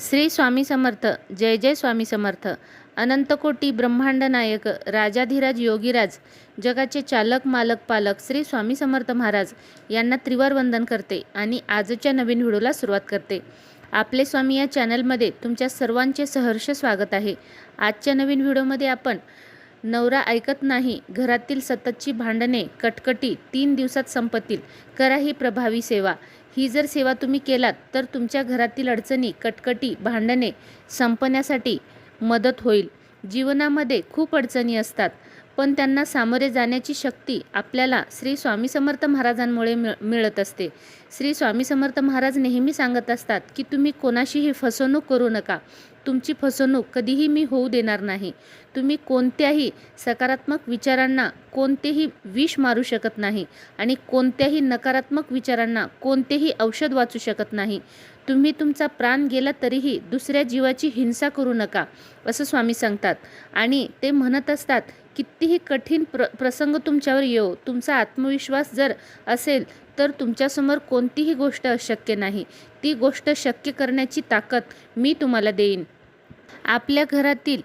श्री स्वामी समर्थ जय जय स्वामी समर्थ. अनंतकोटी ब्रह्मांड नायक राजाधिराज योगीराज जगाचे चालक मालक पालक श्री स्वामी समर्थ महाराज यांना त्रिवार वंदन करते आणि आजच्या नवीन व्हिडिओला सुरुवात करते. आपले स्वामी या चॅनलमध्ये तुमच्या सर्वांचे सहर्ष स्वागत आहे. आजच्या नवीन व्हिडिओमध्ये आपण नवरा ऐकत नाही घरातील सततची भांडणे कटकटी तीन दिवसात संपतील. करा ही प्रभावी सेवा. ही जर सेवा तुम्ही केलात तर तुमच्या घरातील अडचणी कटकटी भांडणे संपण्यासाठी मदत होईल. जीवनामध्ये खूप अडचणी असतात पण त्यांना सामोरे जाण्याची शक्ती आपल्याला श्री स्वामी समर्थ महाराजांमुळे मिळ मिळत असते. श्री स्वामी समर्थ महाराज नेहमी सांगत असतात की तुम्ही कोणाशीही फसवणूक करू नका. तुमची फसवणूक कधीही मी होऊ देणार नाही. तुम्ही कोणत्याही सकारात्मक विचारांना कोणतेही विष मारू शकत नाही आणि कोणत्याही नकारात्मक विचारांना कोणतेही औषध वाचू शकत नाही. तुम्ही तुमचा प्राण गेला तरीही दुसऱ्या जीवाची हिंसा करू नका असं स्वामी सांगतात. आणि ते म्हणत असतात कितीही कठीण प्र प्रसंग तुमच्यावर येऊ तुमचा आत्मविश्वास जर असेल तर तुमच्यासमोर कोणतीही गोष्ट अशक्य नाही. ती गोष्ट शक्य करण्याची ताकद मी तुम्हाला देईन. आपल्या घरातील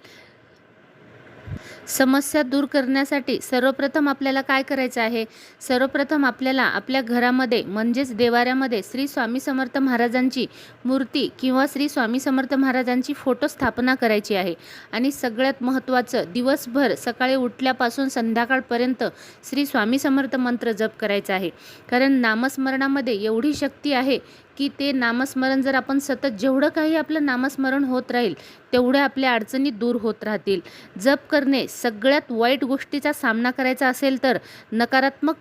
समस्या दूर करण्यासाठी सर्वप्रथम आपल्याला काय करायचं आहे? सर्वप्रथम आपल्याला आपल्या घरामध्ये म्हणजेच देवाऱ्यामध्ये श्री स्वामी समर्थ महाराजांची मूर्ती किंवा श्री स्वामी समर्थ महाराजांची फोटो स्थापना करायची आहे. आणि सगळ्यात महत्त्वाचं दिवसभर सकाळी उठल्यापासून संध्याकाळपर्यंत श्री स्वामी समर्थ मंत्र जप करायचा आहे. कारण नामस्मरणामध्ये एवढी शक्ती आहे की ते नामस्मरण जर आपण सतत जेवढं काही आपलं नामस्मरण होत राहील तेवढ्या आपल्या अडचणी दूर होत राहतील. जप करणे सगळ्यात वाईट गोष्टीचा सामना करायचा असेल तर नकारात्मक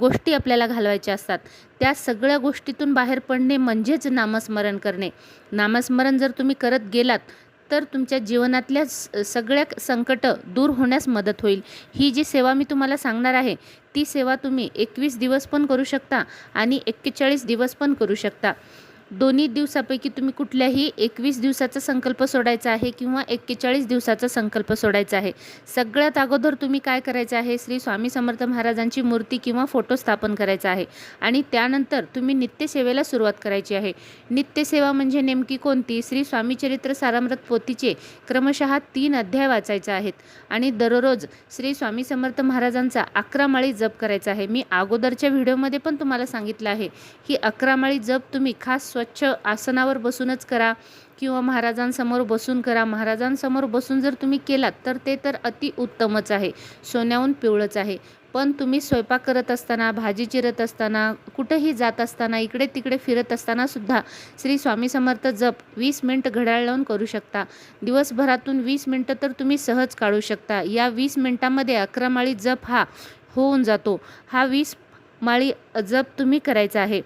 गोष्टी आपल्याला घालवायच्या असतात. त्या सगळ्या गोष्टीतून बाहेर पडणे म्हणजेच नामस्मरण करणे. नामस्मरण जर तुम्ही करत गेलात तर तुमच्या जीवनातल्या स- सगळ्या संकट दूर होण्यास मदत होईल. ही जी सेवा मी तुम्हाला सांगणार आहे ती सेवा तुम्ही एकवीस दिवस पण करू शकता आणि एक्केचाळीस दिवस पण करू शकता. दोन्ही दिवसापैकी तुम्ही कुठल्याही एकवीस दिवसाचा संकल्प सोडायचा आहे किंवा एक्केचाळीस दिवसाचा संकल्प सोडायचा आहे. सगळ्यात अगोदर तुम्ही काय करायचं आहे? श्री स्वामी समर्थ महाराजांची मूर्ती किंवा फोटो स्थापन करायचा आहे. आणि त्यानंतर तुम्ही नित्यसेवेला सुरुवात करायची आहे. नित्यसेवा म्हणजे नेमकी कोणती? श्री स्वामी चरित्र सारामृत पोथीचे क्रमशः तीन अध्याय वाचायचे आहेत. आणि दररोज श्री स्वामी समर्थ महाराजांचा अकरा माळी जप करायचा आहे. मी अगोदरच्या व्हिडिओमध्ये पण तुम्हाला सांगितलं आहे की अकरा माळी जप तुम्ही खास स्वच्छ आसनावर बसूनच करा किंवा महाराजांसमोर बसून करा. महाराजांसमोर बसून जर तुम्ही केलात तर ते तर अति उत्तमच आहे. सोन्याहून पिवळंच आहे. पण तुम्ही स्वयंपाक करत असताना भाजी चिरत असताना कुठंही जात असताना इकडे तिकडे फिरत असताना सुद्धा श्री स्वामी समर्थ जप वीस मिनटं घड्याळ लावून करू शकता. दिवसभरातून वीस मिनटं तर तुम्ही सहज काढू शकता. या वीस मिनटामध्ये अकरा माळी जप हा होऊन जातो. हा वीस माळी जप तुम्ही करायचा आहे.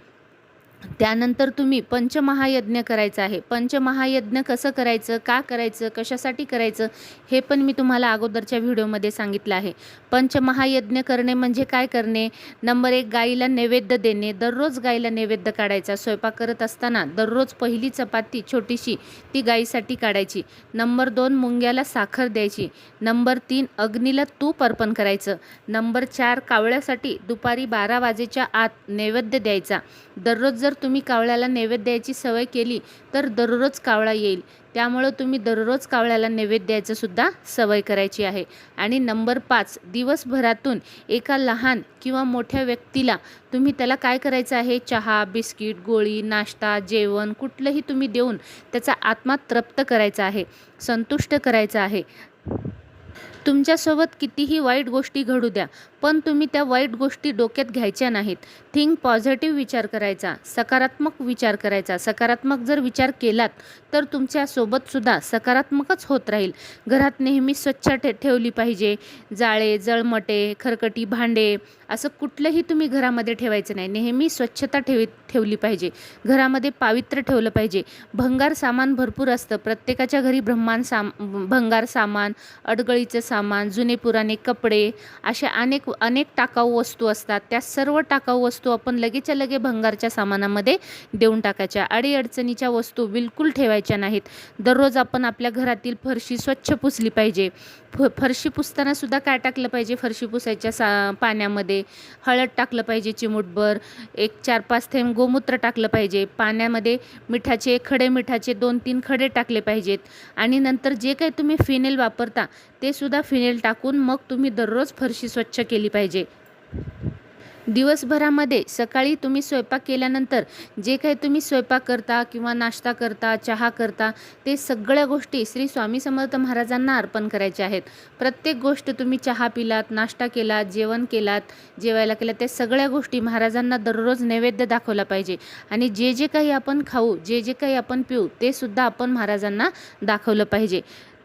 त्यानंतर तुम्ही पंचमहायज्ञ करायचं आहे. पंचमहायज्ञ कसं करायचं का करायचं कशासाठी करायचं हे पण मी तुम्हाला अगोदरच्या व्हिडिओमध्ये सांगितलं आहे. पंचमहायज्ञ करणे म्हणजे काय करणे? नंबर एक गाईला नैवेद्य देणे. दररोज गाईला नैवेद्य काढायचा. स्वयंपाक करत असताना दररोज पहिली चपाती छोटीशी ती गाईसाठी काढायची. नंबर दोन मुंग्याला साखर द्यायची. नंबर तीन अग्नीला तूप अर्पण करायचं. नंबर चार कावळ्यासाठी दुपारी बारा वाजेच्या आत नैवेद्य द्यायचा. दररोज जर जर तुम्ही कावळ्याला नैवेद्य द्यायची सवय केली तर दररोज कावळा येईल. त्यामुळं तुम्ही दररोज कावळ्याला नैवेद्य द्यायचं सुद्धा सवय करायची आहे. आणि नंबर पाच दिवसभरातून एका लहान किंवा मोठ्या व्यक्तीला तुम्ही त्याला काय करायचं आहे? चहा बिस्किट गोळी नाश्ता जेवण कुठलंही तुम्ही देऊन त्याचा आत्मा तृप्त करायचा आहे संतुष्ट करायचा आहे. तुमच्यासोबत कितीही वाईट गोष्टी घडू द्या पण तुम्ही त्या वाईट गोष्टी डोक्यात घ्यायच्या नाहीत. थिंक पॉझिटिव्ह विचार करायचा सकारात्मक विचार करायचा. सकारात्मक जर विचार केलात तर तुमच्यासोबतसुद्धा सकारात्मकच होत राहील. घरात नेहमी स्वच्छ ठे ठेवली पाहिजे. जाळे जळमटे खरकटी भांडे असं कुठलंही तुम्ही घरामध्ये ठेवायचं नाही. नेहमी स्वच्छता ठेवी ठेवली पाहिजे. घरामध्ये पावित्र्य ठेवलं पाहिजे. भंगार सामान भरपूर असतं. प्रत्येकाच्या घरी ब्रह्मांड साम भंगार सामान अडगळीचं सामान जुने पुराणे कपडे अशा अनेक अनेक टाकाऊ वस्तू असतात. त्या सर्व टाकाऊ वस्तू आपण लगेचच्या लगे भंगारच्या सामानामध्ये देऊन टाकायच्या. अडीअडचणीच्या वस्तू बिलकुल ठेवायच्या नाहीत. दररोज आपण आपल्या घरातील फरशी स्वच्छ पुसली पाहिजे. फ फरशी पुसताना सुद्धा काय टाकलं पाहिजे? फरशी पुसायच्या सा पाण्यामध्ये हळद टाकलं पाहिजे चिमूटभर. एक चार पाच थेंब गोमूत्र टाकलं पाहिजे. पाण्यामध्ये मिठाचे खडे मिठाचे दोन तीन खडे टाकले पाहिजेत. आणि नंतर जे काही तुम्ही फिनेल वापरता ते सुद्धा फिनेल टाकून मग तुम्ही दररोज फरशी स्वच्छ केली पाहिजे. दिवसभरामध्ये सकाळी तुम्ही स्वयंपाक केल्यानंतर जे काही तुम्ही स्वयंपाक करता किंवा नाश्ता करता चहा करता ते सगळ्या गोष्टी श्री स्वामी समर्थ महाराजांना अर्पण करायच्या आहेत. प्रत्येक गोष्ट तुम्ही चहा पिलात नाश्ता केलात जेवण केलात जेवायला केलात त्या सगळ्या गोष्टी महाराजांना दररोज नैवेद्य दाखवला पाहिजे. आणि जे जे काही आपण खाऊ जे जे काही आपण पिऊ ते सुद्धा आपण महाराजांना दाखवलं पाहिजे.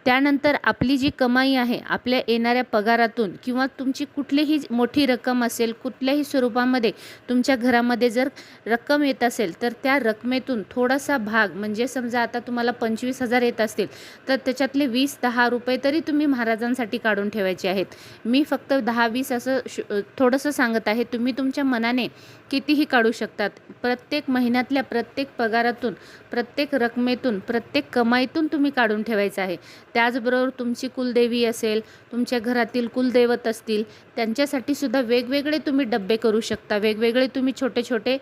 त्यानंतर आपली जी कमाई आहे आपल्या येणाऱ्या पगारातून किंवा तुमची कुठलीही मोठी रक्कम असेल कुठल्याही स्वरूपामध्ये तुमच्या घरामध्ये जर रक्कम येत असेल तर त्या रकमेतून थोडासा भाग म्हणजे समजा आता तुम्हाला पंचवीस हजार येत असतील तर त्याच्यातले वीस दहा रुपये तरी तुम्ही महाराजांसाठी काढून ठेवायचे आहेत. मी फक्त दहा वीस असं श थोडंसं सांगत आहे तुम्ही तुमच्या मनाने कितीही काढू शकतात. प्रत्येक महिन्यातल्या प्रत्येक पगारातून प्रत्येक रकमेतून प्रत्येक कमाईतून तुम्ही काढून ठेवायचं आहे. त्याचबरोबर तुमची कुलदेवी असेल तुमच्या घरातील कुलदैवत असतील त्यांच्यासाठी सुद्धा वेगवेगळे तुम्ही डब्बे करू शकता. वेगवेगळे तुम्ही छोटे छोटे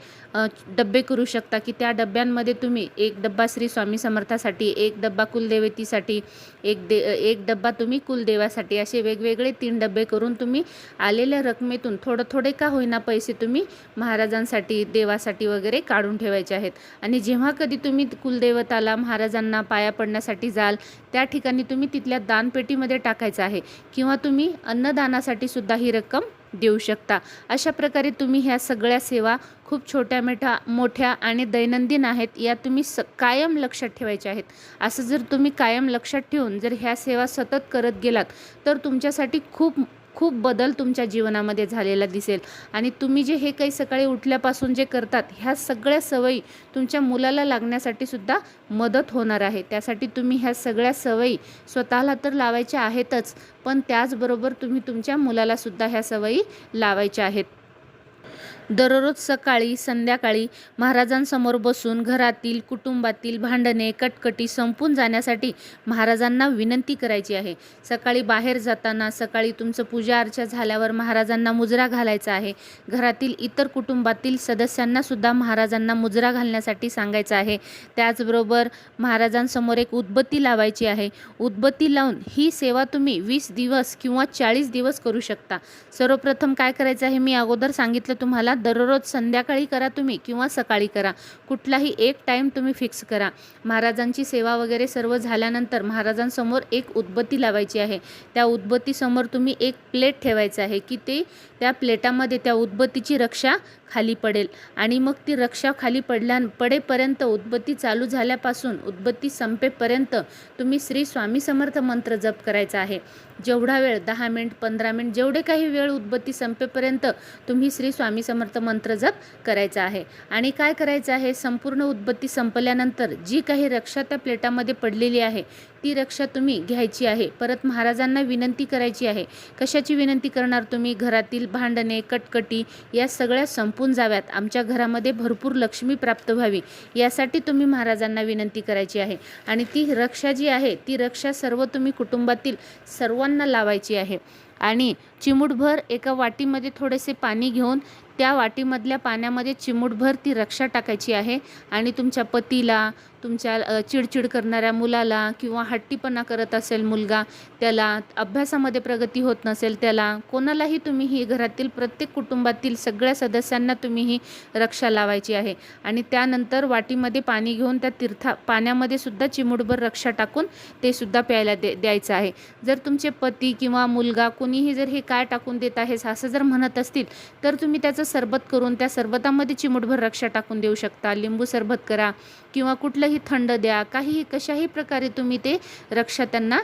डब्बे करू शकता की त्या डब्यांमध्ये तुम्ही एक डब्बा श्री स्वामी समर्थासाठी एक डब्बा कुलदेवतीसाठी एक दे एक डब्बा तुम्ही कुलदेवासाठी असे वेगवेगळे तीन डब्बे करून तुम्ही आलेल्या रकमेतून थोडं थोडे का होईना पैसे तुम्ही महाराजांसाठी देवासाठी वगैरे काढून ठेवायचे आहेत. आणि जेव्हा कधी तुम्ही कुलदेवताला महाराजांना पाया पडण्यासाठी जाल त्या ठिकाणी तुम्ही तिथल्या दानपेटीमध्ये टाकायचं आहे किंवा तुम्ही अन्नदानासाठी सुद्धा ही रक्कम देऊ शकता. अशा प्रकारे तुम्ही ह्या सगळ्या सेवा खूप छोट्या मोठ्या मोठ्या आणि दैनंदिन आहेत या तुम्ही स कायम लक्षात ठेवायच्या आहेत. असं जर तुम्ही कायम लक्षात ठेवून जर ह्या सेवा सतत करत गेलात तर तुमच्यासाठी खूप खूप बदल तुमच्या जीवनामध्ये झालेला दिसेल. आणि तुम्ही जे हे काही सकाळी उठल्यापासून जे करतात ह्या सगळ्या सवयी तुमच्या मुलाला लागण्यासाठी सुद्धा मदत होणार आहे. त्यासाठी तुम्ही ह्या सगळ्या सवयी स्वतःला तर लावायच्या आहेतच पण त्याचबरोबर तुम्ही तुमच्या मुलाला सुद्धा ह्या सवयी लावायच्या आहेत. दररोज सकाळी संध्याकाळी महाराजांसमोर बसून घरातील कुटुंबातील भांडणे कटकटी संपून जाण्यासाठी महाराजांना विनंती करायची आहे. सकाळी बाहेर जाताना सकाळी तुमचं पूजा अर्चा झाल्यावर महाराजांना मुजरा घालायचा आहे. घरातील इतर कुटुंबातील सदस्यांना सुद्धा महाराजांना मुजरा घालण्यासाठी सांगायचं आहे. त्याचबरोबर महाराजांसमोर एक उदबत्ती लावायची आहे. उदबत्ती लावून ही सेवा तुम्ही वीस दिवस किंवा चाळीस दिवस करू शकता. सर्वप्रथम काय करायचं आहे? मी अगोदर सांगितलं तुम्हाला दररोज संध्याकाळी करा तुम्ही किंवा सकाळी करा. कुठलाही एक टाईम तुम्ही फिक्स करा. महाराजांची सेवा वगैरे सर्व झाल्यानंतर महाराजांसमोर एक उदबत्ती लावायची आहे. त्या उदबत्तीसमोर तुम्ही एक प्लेट ठेवायचं आहे की ते त्या प्लेटामध्ये त्या उदबत्तीची रक्षा खाली पडेल. आणि मग ती रक्षा खाली पडल्या पडेपर्यंत उदबत्ती चालू झाल्यापासून उदबत्ती संपेपर्यंत तुम्ही श्री स्वामी समर्थ मंत्र जप करायचा आहे. जेवढा वेळ दहा मिनिट पंधरा मिनिट जेवढे काही वेळ उदबत्ती संपेपर्यंत तुम्ही श्री स्वामी समर्थ मंत्र जप करायचा आहे. आणि काय करायचं आहे? संपूर्ण उद्बत्ती संपल्यानंतर जी काही रक्षा त्या प्लेटामध्ये पडलेली आहे ती रक्षा तुम्ही घ्यायची आहे. परत महाराजांना विनंती करायची आहे. कशाची विनंती करणार तुम्ही? घरातील भांडणे कटकटी या सगळ्या संपून जाव्यात. आमच्या घरामध्ये भरपूर लक्ष्मी प्राप्त व्हावी. यासाठी तुम्ही महाराजांना विनंती करायची आहे. आणि ती रक्षा जी आहे ती रक्षा सर्व तुम्ही कुटुंबातील सर्वांना लावायची आहे. आणि चिमूटभर एका वाटीमध्ये थोडेसे पाणी घेऊन त्या वाटीमधल्या पाण्यामध्ये चिमूटभर ती रक्षा टाकायची आहे आणि तुमच्या पतीला तुमच्या चिडचिड करणाऱ्या मुलाला किंवा हट्टीपणा करत असेल मुलगा त्याला अभ्यासामध्ये प्रगती होत नसेल त्याला कोणालाही तुम्ही ही घरातील प्रत्येक कुटुंबातील सगळ्या सदस्यांना तुम्ही ही रक्षा लावायची आहे. आणि त्यानंतर वाटीमध्ये पाणी घेऊन त्या तीर्था पाण्यामध्ये सुद्धा चिमूटभर रक्षा टाकून ते सुद्धा प्यायला दे द्यायचं आहे. जर तुमचे पती किंवा मुलगा कोणीही जर हे काय टाकून देत आहेस असं जर म्हणत असतील तर तुम्ही त्याचं सरबत करून त्या सरबतामध्ये चिमूटभर रक्षा टाकून देऊ शकता. लिंबू सरबत करा किंवा कुठलंही थंड द्या. काहीही कशाही प्रकारे तुम्ही ते रक्षा त्यांना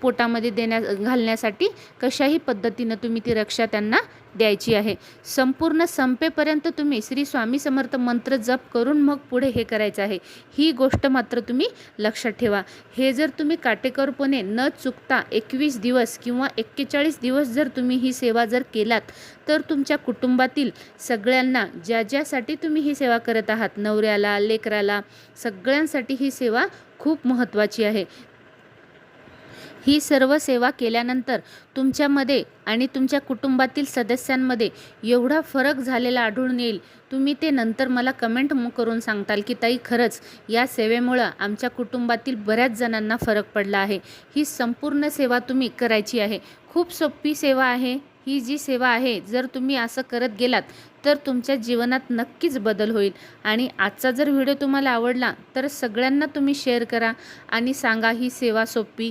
पोटामध्ये देण्या घालण्यासाठी कशाही पद्धतीनं तुम्ही ती रक्षा त्यांना द्यायची आहे. संपूर्ण संपेपर्यंत तुम्ही श्री स्वामी समर्थ मंत्र जप करून मग पुढे हे करायचं आहे. ही गोष्ट मात्र तुम्ही लक्षात ठेवा. हे जर तुम्ही काटेकोरपणे न चुकता एकवीस दिवस किंवा एक्केचाळीस दिवस जर तुम्ही ही सेवा जर केलात तर तुमच्या कुटुंबातील सगळ्यांना ज्या ज्यासाठी तुम्ही ही सेवा करत आहात नवऱ्याला लेकराला सगळ्यांसाठी ही सेवा खूप महत्त्वाची आहे. ही सर्व सेवा केल्यानंतर तुमच्यामध्ये आणि तुमच्या कुटुंबातील सदस्यांमध्ये एवढा फरक झालेला आढळून येईल. तुम्ही ते नंतर मला कमेंट करून सांगताल की ताई खरंच या सेवेमुळं आमच्या कुटुंबातील बऱ्याच जणांना फरक पडला आहे. ही संपूर्ण सेवा तुम्ही करायची आहे. खूप सोपी सेवा आहे. ही जी सेवा आहे जर तुम्ही असं करत गेलात तर तुमच्या जीवनात नक्कीच बदल होईल. आणि आजचा जर व्हिडिओ तुम्हाला आवडला तर सगळ्यांना तुम्ही शेअर करा आणि सांगा ही सेवा सोपी